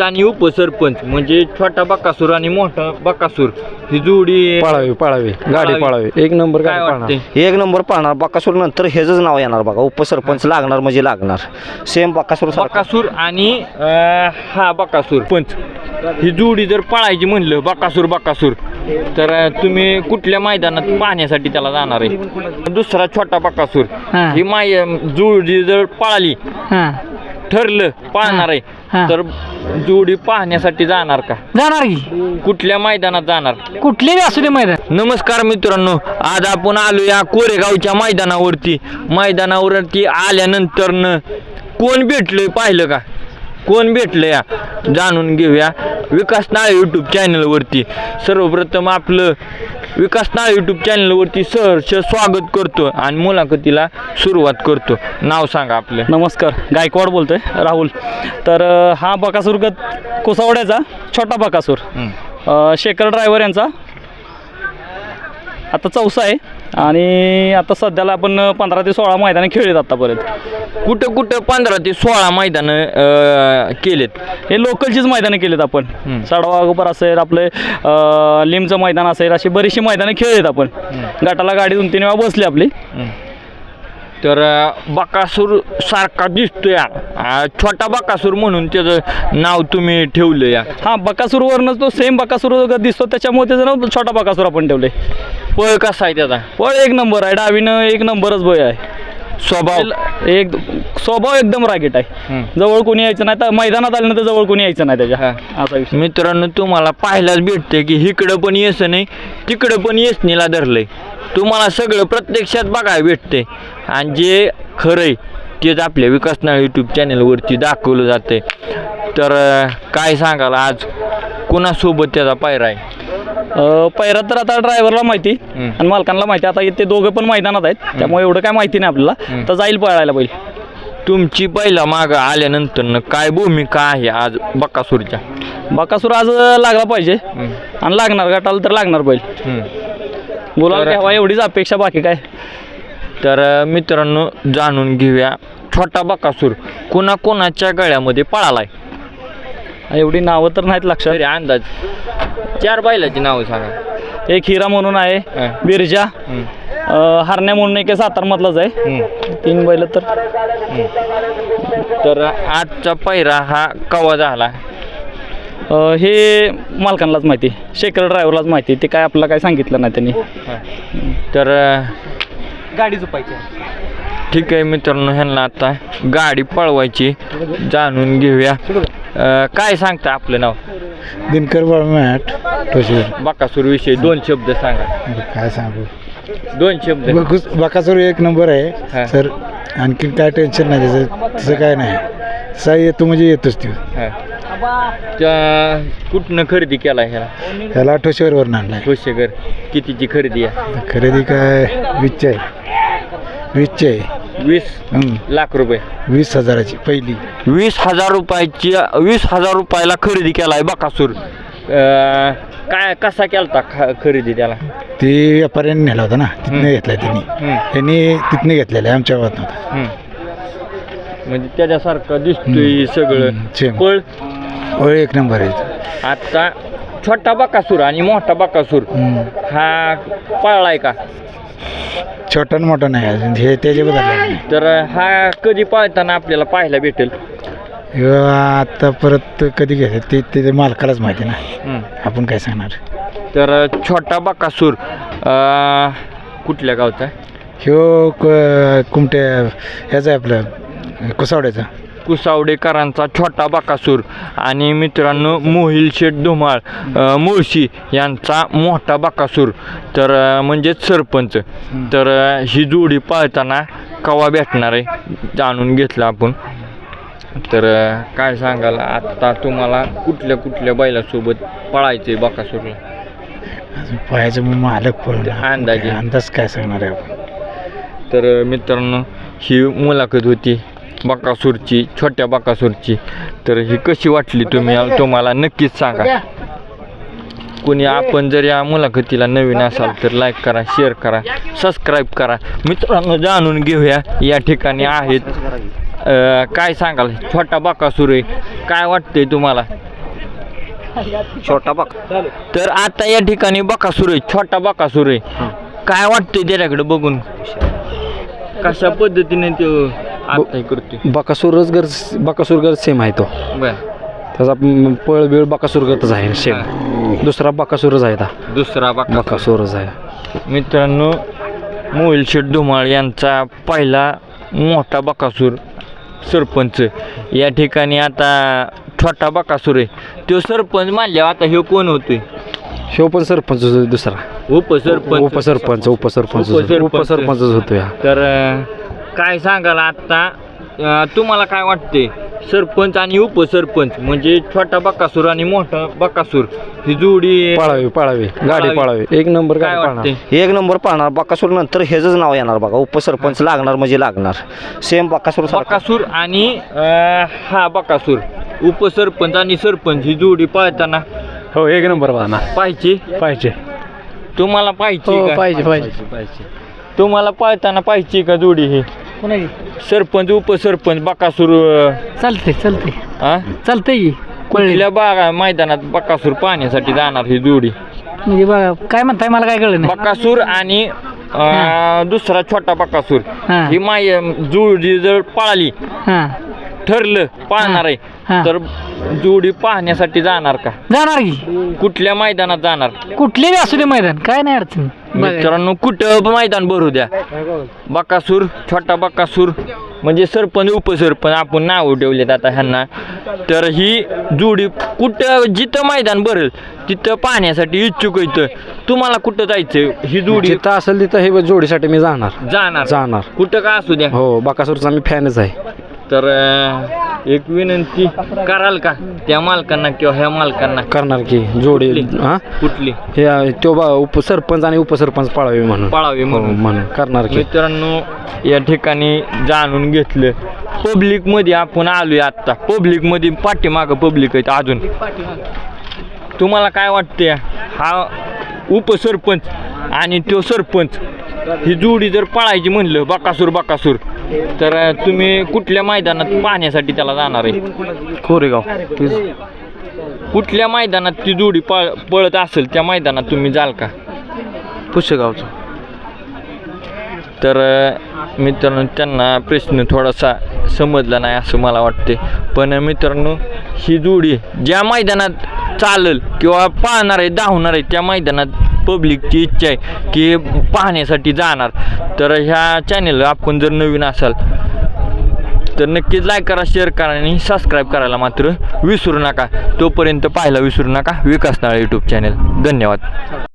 आणि उपसरपंच म्हणजे छोटा बकासूर आणि मोठा बकासूर. ही जोडी पळावी पळावी. गाडी पळावी. एक नंबर काय वाटते पळणार एक नंबर पाळणार. बकासूर नंतर ह्याच नाव येणार बघा. उपसरपंच लागणार म्हणजे लागणार. सेम बकासूर. बकासूर आणि अं, हा बकासूर. पंच. ही जोडी जर पळायची म्हणलं बकासूर बकासूर तर अं, तुम्ही कुठल्या मैदानात पाहण्यासाठी त्याला जाणार आहे? दुसरा छोटा बकासूर. हा. ही माय जोडी जर पळाली हा. ठरलं पाहणार हा. आहे. तर जोडी पाहण्यासाठी जाणार का? जाणार की. कुठल्या मैदानात जाणार? कुठलेही असू दे मैदान. नमस्कार मित्रांनो आज आपण आलो या कोरेगावच्या मैदानावरती. मैदानावरती आल्यानंतर कोण भेटलंय पाहिलं का? कोण भेटलं या? जाणून घेऊया विकास नाळे यूट्यूब चॅनलवरती सर्वप्रथम आपलं विकास नाळे यूट्यूब चॅनलवरती सहर्ष स्वागत करतो आणि मुलाखतीला सुरुवात करतो. नाव सांगा आपलं. नमस्कार गायकवाड बोलतोय राहुल. तर अ, हा बकासूरगत कोसावड्याचा छोटा बकासूर. अ, शेखर ड्रायव्हर यांचा. आता चौसा आहे. आणि आता सध्याला आपण पंधरा ते सोळा मैदाने खेळलेत आत्तापर्यंत कुठं कुठं पंधरा ते सोळा मैदानं केलेत? हे लोकलचीच मैदानं केलेत आपण. साडवागोपर असेल आपले अ, लिमचं मैदान असेल अशी बरीचशी मैदानं खेळलेत आपण. गटाला गाडी दोन तीन वेळा बसली आपली. तर बकासूर सारखा दिसतोय हा. अं, छोटा बकासूर म्हणून त्याचं नाव तुम्ही ठेवलं या. हां बकासूरवरनं तो सेम बकासूर दिसतो त्याच्यामुळे त्याचं नाव छोटा बकासूर आपण ठेवले पळ कसा आहे त्याचा? पण एक नंबर आहे डावीनं एक नंबरच बोय आहे. स्वभाव. एक स्वभाव एकदम रागीट आहे. जवळ कोणी यायचं नाही तर मैदानात आल्यानंतर जवळ कोणी यायचं नाही त्याच्या. असा विषय. मित्रांनो तुम्हाला पाहायलाच भेटते की इकडं पण येस नाही तिकडं पण येसनीला धरलंय. तुम्हाला सगळं प्रत्यक्षात बघायला भेटते आणि जे खरंय तेच आपल्या विकासनाळ यूट्यूब चॅनलवरती दाखवलं जाते तर काय सांगाल आज? कोणासोबत त्याचा पायरा आहे? पहिला तर आता ड्रायव्हरला माहिती. आणि मालकांना माहिती. आता ते दोघं पण मैदानात आहेत. त्यामुळे एवढं काय माहिती नाही आपल्याला. तर जाईल पळायला बैल. तुमची पहिला मागं आल्यानंतर काय भूमिका आहे आज बकासूरच्या? बकासूर आज लागला पाहिजे. आणि लागणार गटाला तर लागणार बैल. तर- घ्यावा एवढीच अपेक्षा बाकी काय? तर मित्रांनो जाणून घेऊया छोटा बकासूर कोणा कोणाच्या गळ्यामध्ये पळालाय? एवढी नावं तर नाहीत लक्षात. तरी अंदाज. चार बैलाची नावं सांगा. एक हिरा म्हणून आहे हा. बिरजा. अं, हरण्या म्हणून एक सातारमधलाच आहे. तीन बैल तर. तर आजचा पैरा हा कवा झाला? अ, हे मालकांनाच माहिती शेखर ड्रायव्हरलाच माहिती ते काय आपल्याला काय सांगितलं नाही त्यांनी. तर गाडी झोपायची ठीक आहे मित्रांनो ह्यांना आता गाडी पळवायची. जाणून घेऊया. अं, काय सांगता आपलं नाव? दिनकर बाळमॅट ठोशीर बकासूर विषयी दोन शब्द सांगा. काय सांगू? दोन शब्द. बकुस बकासूर एक नंबर हा. आहे सर आणखीन काय टेन्शन नाही त्याचं तसं काय नाही. तसा येतो म्हणजे येतोच तो हा. त्या कुठनं खरेदी केला ह्याला? ह्याला ठोशीवरवरून आणलाय. ठोसेकर कितीची खरेदी आहे? खरेदी काय वीसची आहे. वीसची आहे. वीस हं. लाख रुपये. वीस हजाराची पहिली. वीस हजार रुपयाची वीस हजार रुपयाला खरेदी केलाय बकासूर. अं, काय कसा केलता ख- खरेदी त्याला? ती व्यापाऱ्याने नेला होता ना तिथनं. घेतलाय त्यांनी. हं. त्यांनी तिथनं घेतलेला आहे आमच्या गावात नव्हता हम्म. म्हणजे त्याच्यासारखं दिसतोय सगळं. same. पळ एक नंबर आहे. आता छोटा बकासूर आणि मोठा बकासूर. हं. हा पळलाय का? छोटा मोठा नाही अजून हे नाही. तर हा कधी पळताना आपल्याला पाहायला भेटेल. आता परत कधी घ्यायचं ते ते मालकालाच माहिती ना हम्म. आपण काय सांगणार? तर छोटा बकासूर अं, कुठल्या गावचा ह्यो क- कुमट्या ह्याचा आहे आपलं कुसावड्याचा. कुसावडेकरांचा छोटा बकासूर आणि मित्रांनो मोहिल शेठ धुमाळ मुळशी यांचा मोठा बकासूर. तर म्हणजेच सरपंच. तर ही जोडी पाळताना कवा भेटणार आहे जाणून घेतलं आपण. तर काय सांगाल? आत्ता तुम्हाला कुठल्या कुठल्या बैलासोबत पळायचंय बकासूरला? अजून पायाचं मग मालक पळून अंदाजे. अंदाज काय सांगणार आहे आपण? तर मित्रांनो ही मुलाखत होती. बकासूरची छोट्या बकासूरची. तर ही कशी वाटली तुम्ही तुम्हाला नक्कीच सांगा. कोणी आपण जर या मुलाखतीला नवीन असाल तर लाईक करा शेअर करा सबस्क्राईब करा. मित्रांनो जाणून घेऊया या ठिकाणी आहेत काय सांगाल? छोटा बाकासूर आहे. काय वाटतंय तुम्हाला? छोटा बाक तर आता या ठिकाणी बकासूर आहे छोटा बकासूर आहे. काय वाटतंय त्याच्याकडे बघून? कशा पद्धतीने तो आता हे करतोय बकासूरच गर बकासूर गर सेम आहे तो. बर. त्याचा पळ बिळ बकासूर गतच आहे सेम दुसरा बकासूरच आहे हा दुसरा बकासूर. बकासूरच आहे. मित्रांनो मोहिल शेठ धुमाळ यांचा पहिला मोठा बकासूर सरपंच. या ठिकाणी आता छोटा बकासूर आहे. तो सरपंच मानल्यावर आता ह्यो कोण होतोय? शिव पण सरपंच दुसरा. उपसरपंच. उपसरपंच उपसरपंच उपसरपंच. उपसरपंचच होतो या तर अं, काय सांगाल आता अं, तुम्हाला काय वाटते सरपंच आणि उपसरपंच म्हणजे छोटा बकासूर आणि मोठा बकासूर ही जोडी पळावी पळावी. गाडी पळावी. एक नंबर काय वाटते एक नंबर पाळणार. बकासूर नंतर ह्याच नाव येणार बघा. उपसरपंच लागणार म्हणजे लागणार. सेम बकासूर सारखा. बकासूर आणि हा बकासूर. उपसरपंच आणि सरपंच ही जोडी पाळताना हो एक नंबर पाहणार पाहिजे? पाहिजे. तुम्हाला पाहिजे हो का? पाहिजे पाहिजे. तुम्हाला पाळताना पाहिजे का जोडी ही? कोणाची सरपंच उपसरपंच बकासूर चालते चालते हा चालतंय की कुठल्या बागा मैदानात बकासूर पाहण्यासाठी जाणार ही जोडी? म्हणजे बघा काय म्हणताय मला काय कळलं नाही. बकासूर आणि अं, दुसरा छोटा बकासूर. हा. ही माय जोडी जर पळाली हां. ठरलं पाहणार आहे. तर जोडी पाहण्यासाठी जाणार का? जाणार की. कुठल्या मैदानात जाणार? कुठले बी असू दे मैदान काय नाही अडचण. मित्रांनो कुठं मैदान भरू द्या. बकासूर छोटा बकासूर म्हणजे सरपंच उपसरपंच आपण नाव ठेवलेत आता ह्यांना. तर ही जोडी कुठं जिथं मैदान भरेल तिथं पाहण्यासाठी इच्छुक येतं तुम्हाला कुठं जायचं ही जोडी जिथं असेल तिथं हे जोडीसाठी मी जाणार. जाणार. जाणार. कुठं का असू द्या. हो बकासूरचा मी फॅनच आहे. तर अं, एक विनंती कराल का? त्या मालकांना किंवा ह्या मालकांना? करणार की? जोडी कुठली? हा? कुठली? हे तो बा उपसरपंच आणि उपसरपंच पाळावी म्हणून. पाळावी हो म्हणून. म्हणून. करणार की? मित्रांनो या ठिकाणी जाणून घेतलं. पब्लिकमध्ये आपण आलोय आता पब्लिकमध्ये पाठीमागं पब्लिक आहेत अजून. तुम्हाला काय वाटते हा उपसरपंच आणि तो सरपंच ही जोडी जर पळायची म्हणलं बकासूर बकासूर. तर तुम्ही कुठल्या मैदानात पाहण्यासाठी त्याला जाणार आहे? कोरेगाव. कुठल्या मैदानात ती जोडी पळ पळत असेल त्या मैदानात तुम्ही जाल का? पुष्यगावचं तर अ, मित्रांनो त्यांना प्रश्न थोडासा समजला नाही असं मला वाटते पण मित्रांनो ही जोडी ज्या मैदानात चालल किंवा पाहणार आहे धावणार आहे त्या मैदानात पब्लिकची इच्छा आहे की पाहण्यासाठी जाणार. तर ह्या चॅनेलला आपण जर नवीन असाल तर नक्कीच लाईक करा शेअर करा आणि सबस्क्राईब करायला मात्र विसरू नका. तोपर्यंत पाहायला विसरू नका. विकास यूट्यूब चॅनेल धन्यवाद.